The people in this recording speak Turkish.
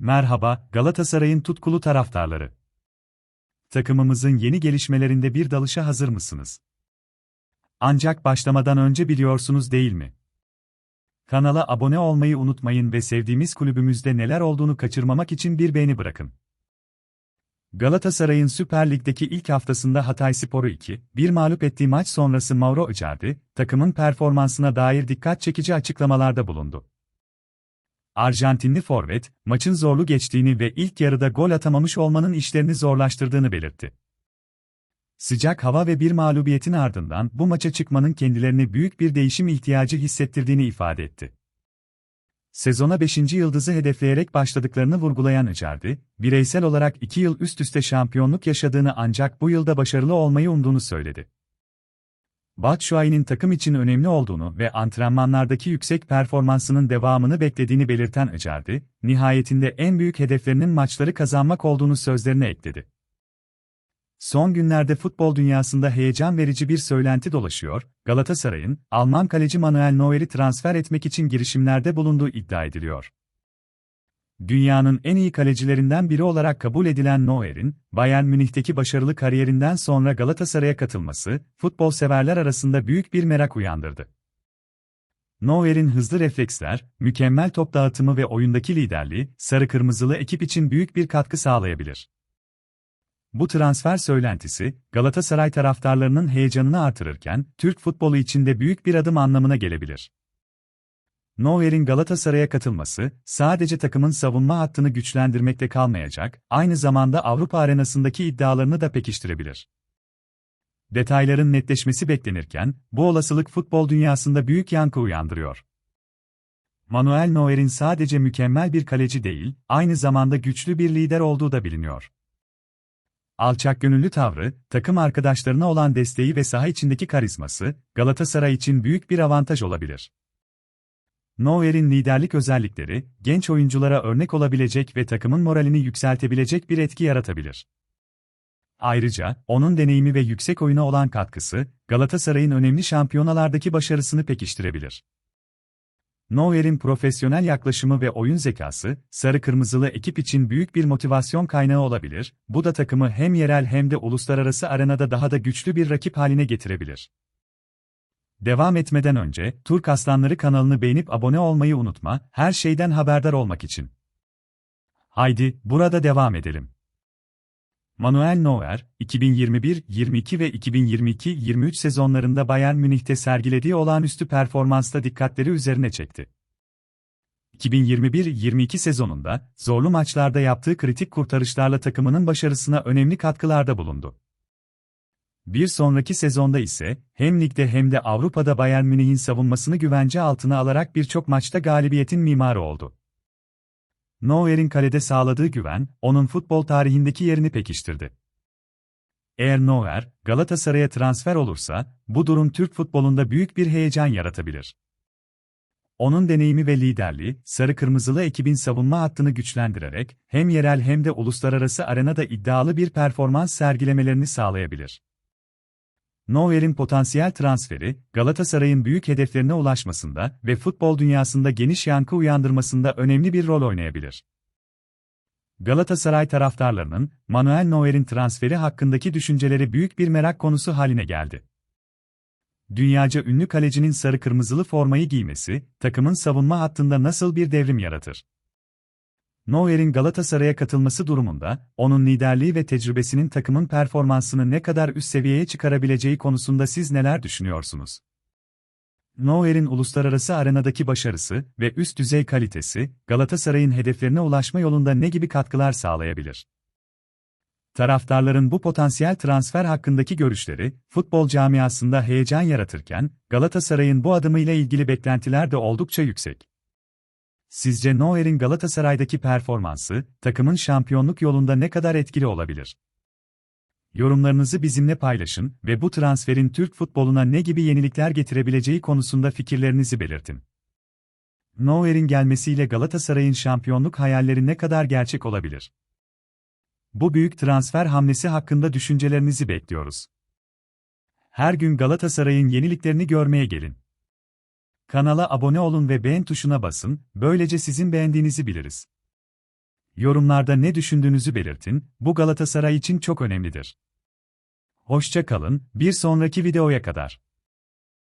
Merhaba, Galatasaray'ın tutkulu taraftarları. Takımımızın yeni gelişmelerinde bir dalışa hazır mısınız? Ancak başlamadan önce biliyorsunuz değil mi? Kanala abone olmayı unutmayın ve sevdiğimiz kulübümüzde neler olduğunu kaçırmamak için bir beğeni bırakın. Galatasaray'ın Süper Lig'deki ilk haftasında Hatayspor'u 2-1 mağlup ettiği maç sonrası Mauro Icardi, takımın performansına dair dikkat çekici açıklamalarda bulundu. Arjantinli forvet, maçın zorlu geçtiğini ve ilk yarıda gol atamamış olmanın işlerini zorlaştırdığını belirtti. Sıcak hava ve bir mağlubiyetin ardından bu maça çıkmanın kendilerine büyük bir değişim ihtiyacı hissettirdiğini ifade etti. Sezona 5. yıldızı hedefleyerek başladıklarını vurgulayan Icardi, bireysel olarak 2 yıl üst üste şampiyonluk yaşadığını ancak bu yılda başarılı olmayı umduğunu söyledi. Batshuayi'nin takım için önemli olduğunu ve antrenmanlardaki yüksek performansının devamını beklediğini belirten Icardi, nihayetinde en büyük hedeflerinin maçları kazanmak olduğunu sözlerine ekledi. Son günlerde futbol dünyasında heyecan verici bir söylenti dolaşıyor, Galatasaray'ın, Alman kaleci Manuel Neuer'i transfer etmek için girişimlerde bulunduğu iddia ediliyor. Dünyanın en iyi kalecilerinden biri olarak kabul edilen Neuer'in, Bayern Münih'teki başarılı kariyerinden sonra Galatasaray'a katılması, futbol severler arasında büyük bir merak uyandırdı. Neuer'in hızlı refleksler, mükemmel top dağıtımı ve oyundaki liderliği, sarı-kırmızılı ekip için büyük bir katkı sağlayabilir. Bu transfer söylentisi, Galatasaray taraftarlarının heyecanını artırırken, Türk futbolu için de büyük bir adım anlamına gelebilir. Neuer'in Galatasaray'a katılması, sadece takımın savunma hattını güçlendirmekle kalmayacak, aynı zamanda Avrupa arenasındaki iddialarını da pekiştirebilir. Detayların netleşmesi beklenirken, bu olasılık futbol dünyasında büyük yankı uyandırıyor. Manuel Neuer'in sadece mükemmel bir kaleci değil, aynı zamanda güçlü bir lider olduğu da biliniyor. Alçak gönüllü tavrı, takım arkadaşlarına olan desteği ve saha içindeki karizması, Galatasaray için büyük bir avantaj olabilir. Neuer'in liderlik özellikleri, genç oyunculara örnek olabilecek ve takımın moralini yükseltebilecek bir etki yaratabilir. Ayrıca, onun deneyimi ve yüksek oyuna olan katkısı, Galatasaray'ın önemli şampiyonalardaki başarısını pekiştirebilir. Neuer'in profesyonel yaklaşımı ve oyun zekası, sarı-kırmızılı ekip için büyük bir motivasyon kaynağı olabilir, bu da takımı hem yerel hem de uluslararası arenada daha da güçlü bir rakip haline getirebilir. Devam etmeden önce, Turk Aslanları kanalını beğenip abone olmayı unutma, her şeyden haberdar olmak için. Haydi, burada devam edelim. Manuel Neuer, 2021-22 ve 2022-23 sezonlarında Bayern Münih'te sergilediği olağanüstü performansla dikkatleri üzerine çekti. 2021-22 sezonunda, zorlu maçlarda yaptığı kritik kurtarışlarla takımının başarısına önemli katkılarda bulundu. Bir sonraki sezonda ise, hem ligde hem de Avrupa'da Bayern Münih'in savunmasını güvence altına alarak birçok maçta galibiyetin mimarı oldu. Neuer'in kalede sağladığı güven, onun futbol tarihindeki yerini pekiştirdi. Eğer Neuer, Galatasaray'a transfer olursa, bu durum Türk futbolunda büyük bir heyecan yaratabilir. Onun deneyimi ve liderliği, sarı-kırmızılı ekibin savunma hattını güçlendirerek, hem yerel hem de uluslararası arenada iddialı bir performans sergilemelerini sağlayabilir. Neuer'in potansiyel transferi, Galatasaray'ın büyük hedeflerine ulaşmasında ve futbol dünyasında geniş yankı uyandırmasında önemli bir rol oynayabilir. Galatasaray taraftarlarının, Manuel Neuer'in transferi hakkındaki düşünceleri büyük bir merak konusu haline geldi. Dünyaca ünlü kalecinin sarı-kırmızılı formayı giymesi, takımın savunma hattında nasıl bir devrim yaratır? Neuer'in Galatasaray'a katılması durumunda, onun liderliği ve tecrübesinin takımın performansını ne kadar üst seviyeye çıkarabileceği konusunda siz neler düşünüyorsunuz? Neuer'in uluslararası arenadaki başarısı ve üst düzey kalitesi, Galatasaray'ın hedeflerine ulaşma yolunda ne gibi katkılar sağlayabilir? Taraftarların bu potansiyel transfer hakkındaki görüşleri, futbol camiasında heyecan yaratırken, Galatasaray'ın bu adımıyla ilgili beklentiler de oldukça yüksek. Sizce Neuer'in Galatasaray'daki performansı, takımın şampiyonluk yolunda ne kadar etkili olabilir? Yorumlarınızı bizimle paylaşın ve bu transferin Türk futboluna ne gibi yenilikler getirebileceği konusunda fikirlerinizi belirtin. Neuer'in gelmesiyle Galatasaray'ın şampiyonluk hayalleri ne kadar gerçek olabilir? Bu büyük transfer hamlesi hakkında düşüncelerinizi bekliyoruz. Her gün Galatasaray'ın yeniliklerini görmeye gelin. Kanala abone olun ve beğen tuşuna basın, böylece sizin beğendiğinizi biliriz. Yorumlarda ne düşündüğünüzü belirtin, bu Galatasaray için çok önemlidir. Hoşça kalın, bir sonraki videoya kadar.